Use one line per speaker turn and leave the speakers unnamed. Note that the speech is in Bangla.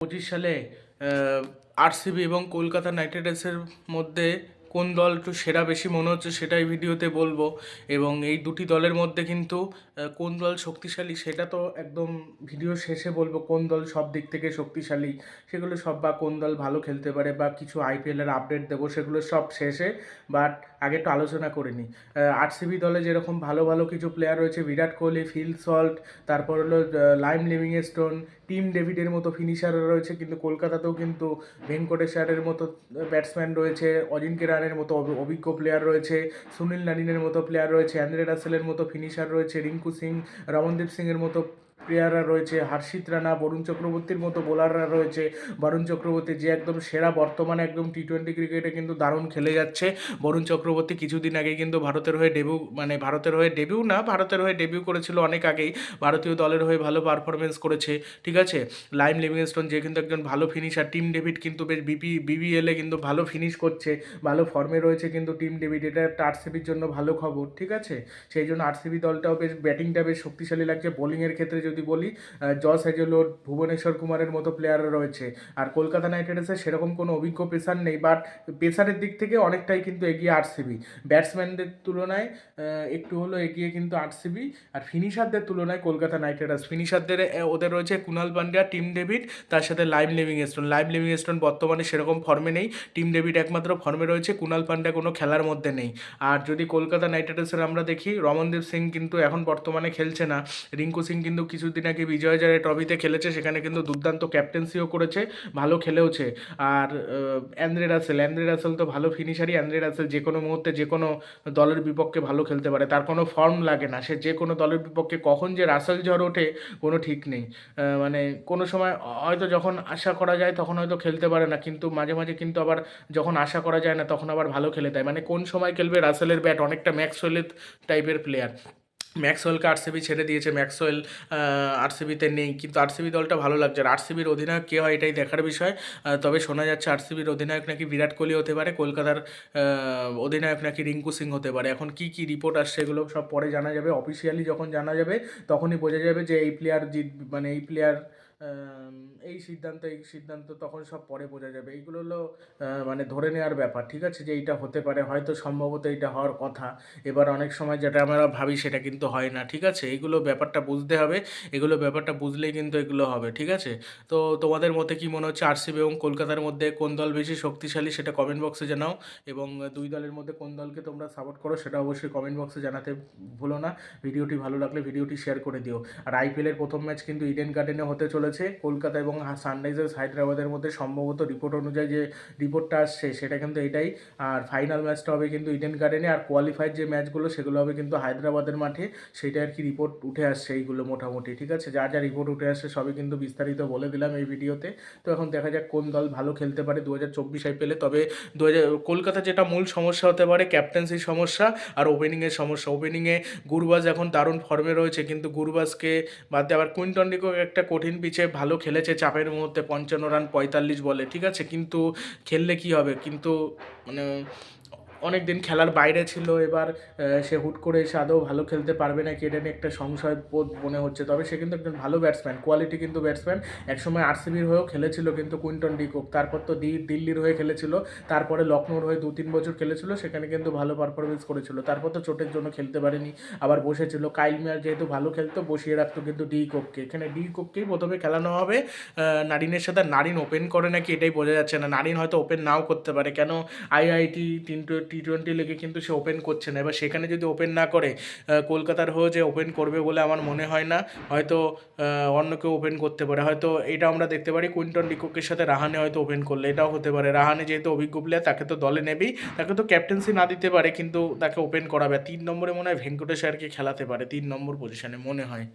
পঁচিশ সালে আরসিবি এবং কলকাতা নাইট রাইডার্সের মধ্যে কোন দল একটু সেরা বেশি মনে হচ্ছে সেটাই ভিডিওতে বলব। এবং এই দুটি দলের মধ্যে কিন্তু কোন দল শক্তিশালী সেটা তো একদম ভিডিও শেষে বলব, কোন দল সব দিক থেকে শক্তিশালী সেগুলো সব বা কোন দল ভালো খেলতে পারে বা কিছু আইপিএলের আপডেট দেবো সেগুলো সব শেষে। বাট আগে একটু আলোচনা করে নিই। আরসিবি দলে যেরকম ভালো ভালো কিছু প্লেয়ার রয়েছে, বিরাট কোহলি, ফিল সল্ট, তারপর হলো লাইম লিভিংস্টোন, টিম ডেভিডের মতো ফিনিশার রয়েছে, কিন্তু কলকাতাতেও কিন্তু ভেঙ্কটেশ্বরের মতো ব্যাটসম্যান রয়েছে অজিঙ্ক্য রানের মতো অভিজ্ঞ প্লেয়ার রয়েছে, সুনীল নারিনের মতো প্লেয়ার রয়েছে, অ্যান্দ্রে রাসেলের মতো ফিনিশার রয়েছে, রিঙ্কু সিং, রমনদীপ সিংয়ের মতো প্লেয়াররা রয়েছে, হর্ষিত রানা, বরুণ চক্রবর্তীর মতো বোলাররা রয়েছে। বরুণ চক্রবর্তী যে একদম সেরা, বর্তমানে একদম টি টোয়েন্টি ক্রিকেটে কিন্তু দারুণ খেলে যাচ্ছে। বরুণ চক্রবর্তী কিছুদিন আগে কিন্তু ভারতের হয়ে ডেবিউ মানে ভারতের হয়ে ডেবিউ না, ভারতের হয়ে ডেবিউ করেছিল অনেক আগেই। ভারতীয় দলের হয়ে ভালো পারফরমেন্স করেছে, ঠিক আছে? লাইম লিভিংস্টোন যে কিন্তু একজন ভালো ফিনিশার টিম ডেভিড কিন্তু বেশ বিপি বিবিএলে কিন্তু ভালো ফিনিশ করছে, ভালো ফর্মে রয়েছে কিন্তু টিম ডেভিড। এটা একটা আরসিবির জন্য ভালো খবর, ঠিক আছে? সেই জন্য আরসিবি দলটাও বেশ ব্যাটিংটা বেশ শক্তিশালী লাগছে। বোলিংয়ের ক্ষেত্রে যদি বলি আহ, জস হেজেলোট ভুবনেশ্বর কুমারের মতো প্লেয়াররা রয়েছে। আর কলকাতা নাইট রাইডার্সের সেরকম কোনো অভিজ্ঞ পেসার নেই বাট পেসারের দিক থেকে অনেকটাই কিন্তু এগিয়ে আরসিবি ব্যাটসম্যানদের তুলনায় একটু হলো এগিয়ে কিন্তু আরসিবি আর ফিনিশারদের তুলনায় কলকাতা নাইট রাইডার্স। ফিনিশারদের ওদের রয়েছে কুনাল পান্ডিয়া টিম ডেভিড তার সাথে live living Liam Livingstone. Liam Livingstone বর্তমানে সেরকম ফর্মে নেই। টিম ডেভিড একমাত্র ফর্মে রয়েছে কুনাল পান্ডিয়া কোনো খেলার মধ্যে নেই। আর যদি কলকাতা নাইট রাইডার্সের আমরা দেখি রমনদীপ সিং কিন্তু এখন বর্তমানে খেলছে না। রিঙ্কু সিং কিন্তু কিছুদিন আগে বিজয় জয় ট্রফিতে খেলেছে, সেখানে কিন্তু দুর্দান্ত ক্যাপ্টেন্সিও করেছে, ভালো খেলেওছে। আর অ্যান্দ্রে রাসেল অ্যান্দ্রে রাসেল তো ভালো ফিনিশারই অ্যান্দ্রে রাসেল যে কোনো মুহূর্তে যে কোনো দলের বিপক্ষে ভালো খেলতে পারে, তার কোনো ফর্ম লাগে না। সে যে কোনো দলের বিপক্ষে কখন যে রাসেল ঝড় ওঠে, কোনো ঠিক নেই। মানে কোনো সময় হয়তো যখন আশা করা যায়, তখন হয়তো খেলতে পারে না, কিন্তু মাঝে মাঝে কিন্তু আবার যখন আশা করা যায় না, তখন আবার ভালো খেলে দেয়। মানে কোন সময় খেলবে রাসেলের ব্যাট অনেকটা ম্যাক্সওয়েলের টাইপের প্লেয়ার ম্যাক্সওয়েলকে আরসিবি ছেড়ে দিয়েছে। ম্যাক্সওয়েল আরসিবিতে নেই। কিন্তু আরসিবি দলটা ভালো লাগছে আর আরসিবির অধিনায়ক কে হয় এটাই দেখার বিষয়। তবে শোনা যাচ্ছে আরসিবির অধিনায়ক নাকি বিরাট কোহলি হতে পারে। কলকাতার অধিনায়ক নাকি রিঙ্কু সিং হতে পারে। এখন কি কি রিপোর্ট আসছে এগুলো সব পরে জানা যাবে। অফিসিয়ালি যখন জানা যাবে, তখনই বোঝা যাবে যে এই প্লেয়ার জিত মানে এই প্লেয়ার এই সিদ্ধান্ত এই সিদ্ধান্ত তখন সব পরে বোঝা যাবে। এইগুলো হলো মানে ধরে নেওয়ার ব্যাপার, ঠিক আছে? যে এইটা হতে পারে, হয়তো সম্ভবত এইটা হওয়ার কথা। এবার অনেক সময় যেটা আমরা ভাবি, সেটা কিন্তু হয় না, ঠিক আছে? এইগুলো ব্যাপারটা বুঝতে হবে, এগুলো ব্যাপারটা বুঝলেই কিন্তু এগুলো হবে, ঠিক আছে? তো তোমাদের মতে কি মনে হচ্ছে আরসিবি এবং কলকাতার মধ্যে কোন দল বেশি শক্তিশালী, সেটা কমেন্ট বক্সে জানাও। এবং দুই দলের মধ্যে কোন দলকে তোমরা সাপোর্ট করো, সেটা অবশ্যই কমেন্ট বক্সে জানাতে ভুলো না। ভিডিওটি ভালো লাগলে ভিডিওটি শেয়ার করে দিও। আর আইপিএলের প্রথম ম্যাচ কিন্তু ইডেন গার্ডেনে হতে চলেছে। কলকাতা এবং সানরাইজার্স হায়দ্রাবাদের মধ্যে সম্ভবত রিপোর্ট অনুযায়ী যে রিপোর্টটা আসছে, সেটা কিন্তু এটাই। আর ফাইনাল ম্যাচটা হবে কিন্তু ইডেন গার্ডেনে আর কোয়ালিফাইড যে ম্যাচগুলো সেগুলো হবে কিন্তু হায়দ্রাবাদের মাঠে। সেটা আর কি রিপোর্ট উঠে আসছে এইগুলো মোটামুটি, ঠিক আছে? যা যা রিপোর্ট উঠে আসছে সবই কিন্তু বিস্তারিত বলে দিলাম এই ভিডিওতে তো এখন দেখা যাক কোন দল ভালো খেলতে পারে দু হাজার চব্বিশ আইপিএলে তবে দু হাজার কলকাতা যেটা মূল সমস্যা হতে পারে ক্যাপ্টেন্সির সমস্যা আর ওপেনিংয়ের সমস্যা। ওপেনিংয়ে গুরবাজ এখন দারুণ ফর্মে রয়েছে, কিন্তু গুরবাজকে বাদ দিয়ে আবার কুইন্টন ডিকো একটা কঠিন পিচে ভালো খেলেছে চাপের মুহূর্তে, পঞ্চান্ন রান পঁয়তাল্লিশ বলে, ঠিক আছে? কিন্তু খেললে কি হবে? কিন্তু মানে অনেক দিন খেলার বাইরে ছিল, এবার সে হুট করে এসে আদৌ ভালো খেলতে পারবে নাকি এটা নিয়ে একটা সংশয় বোধ মনে হচ্ছে। তবে সে কিন্তু একজন ভালো ব্যাটসম্যান কোয়ালিটি কিন্তু ব্যাটসম্যান একসময় আরসিবির হয়েও খেলেছিল কিন্তু কুইন্টন ডিকক তারপর তো দিল্লির হয়ে খেলেছিল, তারপরে লখনৌর হয়ে দু তিন বছর খেলেছিল, সেখানে কিন্তু ভালো পারফরমেন্স করেছিল। তারপর তো চোটের জন্য খেলতে পারেনি, আবার বসেছিল। কাইল মিয়ার যেহেতু ভালো খেলতো, বসিয়ে রাখতো কিন্তু ডি কোককে। এখানে ডি কোককেই প্রথমে খেলানো হবে নারিনের সাথে নারিন ওপেন করে নাকি এটাই বোঝা যাচ্ছে না। নারিন হয়তো ওপেন নাও করতে পারে, কেন আইআইটি টিন টি টোয়েন্টি লিগে কিন্তু সে ওপেন করছে না। এবার সেখানে যদি ওপেন না করে কলকাতার হয়ে যে ওপেন করবে বলে আমার মনে হয় না। হয়তো অন্য কেউ ওপেন করতে পারে। হয়তো এটা আমরা দেখতে পারি কুইন্টন ডিকোকের সাথে রাহানে হয়তো ওপেন করলে। এটাও হতে পারে। রাহানে যেহেতু অভিজ্ঞ প্লেয়ার তাকে তো দলে নেবেই। তাকে তো ক্যাপ্টেন্সি না দিতে পারে, কিন্তু তাকে ওপেন করাবে। তিন নম্বরে মনে হয় ভেঙ্কটেশ আরকে খেলাতে পারে। তিন নম্বর পজিশনে মনে হয়।